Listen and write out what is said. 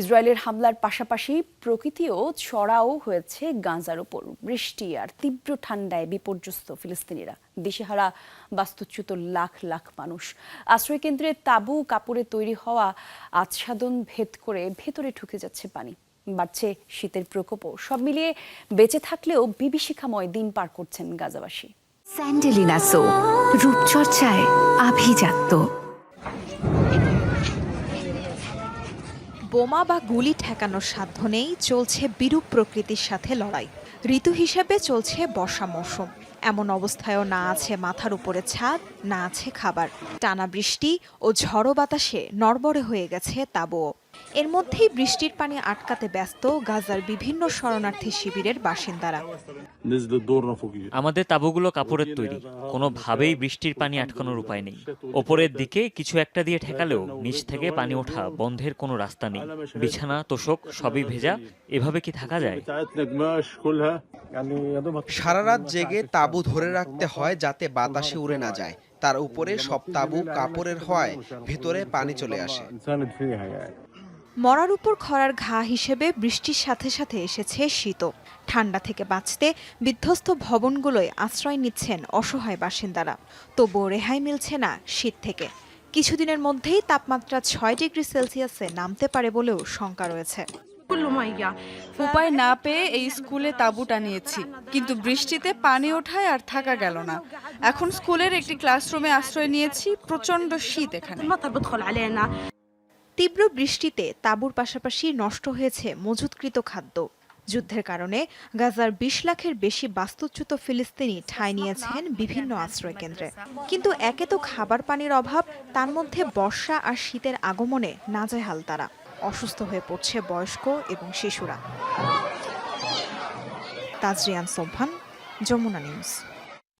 ইসরায়েলের হামলার পাশাপাশি প্রকৃতিও চড়াও হয়েছে গাঁজার ওপর বৃষ্টি আর তীব্র ঠান্ডায় বিপর্যস্ত ফিলিস্তিনিরা। দিশেহারা বাস্তুচ্যুত লাখ লাখ মানুষ। আশ্রয়কেন্দ্রে তাঁবু কাপড়ে তৈরি হওয়া আচ্ছাদন ভেদ করে ভেতরে ঢুকে যাচ্ছে পানি। বাড়ছে শীতের প্রকোপও। সব মিলিয়ে বেঁচে থাকলেও বিভীষিকাময় দিন পার করছেন গাজাবাসী। স্যান্ডেলিনা সো, রূপচর্চায় আভিজাত্য। বোমা বা গুলি ঠেকানোর সাধ্য নেই, চলছে বিরূপ প্রকৃতির সাথে লড়াই। ঋতু হিসেবে চলছে বর্ষা মৌসুম। এমন অবস্থায়ও না আছে মাথার উপরে ছাদ, না আছে খাবার। টানা বৃষ্টি ও ঝড়ো বাতাসে নড়বড়ে হয়ে গেছে তাবুও। এর মধ্যেই বৃষ্টির পানি আটকাতে ব্যস্ত গাজার বিভিন্ন শরণার্থী শিবিরের বাসিন্দারা। আমাদের তাবুগুলো কাপড়ের তৈরি। কোনোভাবেই বৃষ্টির পানি আটকানোর উপায় নেই। ওপরের দিকে কিছু একটা দিয়ে ঠেকালেও নিচ থেকে পানি ওঠা বন্ধের কোনো রাস্তা নেই। বিছানা তোষক সবই ভেজা। এভাবে কি থাকা যায়? সারা রাত জেগে তাবু ধরে রাখতে হয় যাতে বাতাসে উড়ে না যায়। তার উপরে সব তাবু কাপড়ের হয় ভেতরে পানি চলে আসে। মরার উপর খরার ঘা হিসেবে বৃষ্টির সাথে সাথে এসেছে শীতও। ঠান্ডা থেকে বাঁচতে বিধ্বস্ত ভবনগুলোয় আশ্রয় নিচ্ছেন অসহায় বাসিন্দারা। তবুও রেহাই মিলছে না শীত থেকে। কিছুদিনের মধ্যেই তাপমাত্রা ছয় ডিগ্রি সেলসিয়াসে নামতে পারে বলেও শঙ্কা রয়েছে। উপায় না পেয়ে এই স্কুলে তাঁবু টানিয়েছি। কিন্তু বৃষ্টিতে পানি ওঠায় আর থাকা গেল না। এখন স্কুলের একটি ক্লাসরুমে আশ্রয় নিয়েছি প্রচণ্ড শীত এখানে। তীব্র বৃষ্টিতে তাঁবুর পাশাপাশি নষ্ট হয়েছে মজুতকৃত খাদ্য। যুদ্ধের কারণে গাজার বিশ লাখের বেশি বাস্তুচ্যুত ফিলিস্তিনি ঠাঁই নিয়েছেন বিভিন্ন আশ্রয় কেন্দ্রে কিন্তু একে তো খাবার পানির অভাব, তার মধ্যে বর্ষা আর শীতের আগমনে নাজেহাল তারা। অসুস্থ হয়ে পড়ছে বয়স্ক এবং শিশুরা। তাজরিয়ান সোমফান যমুনা নিউজ।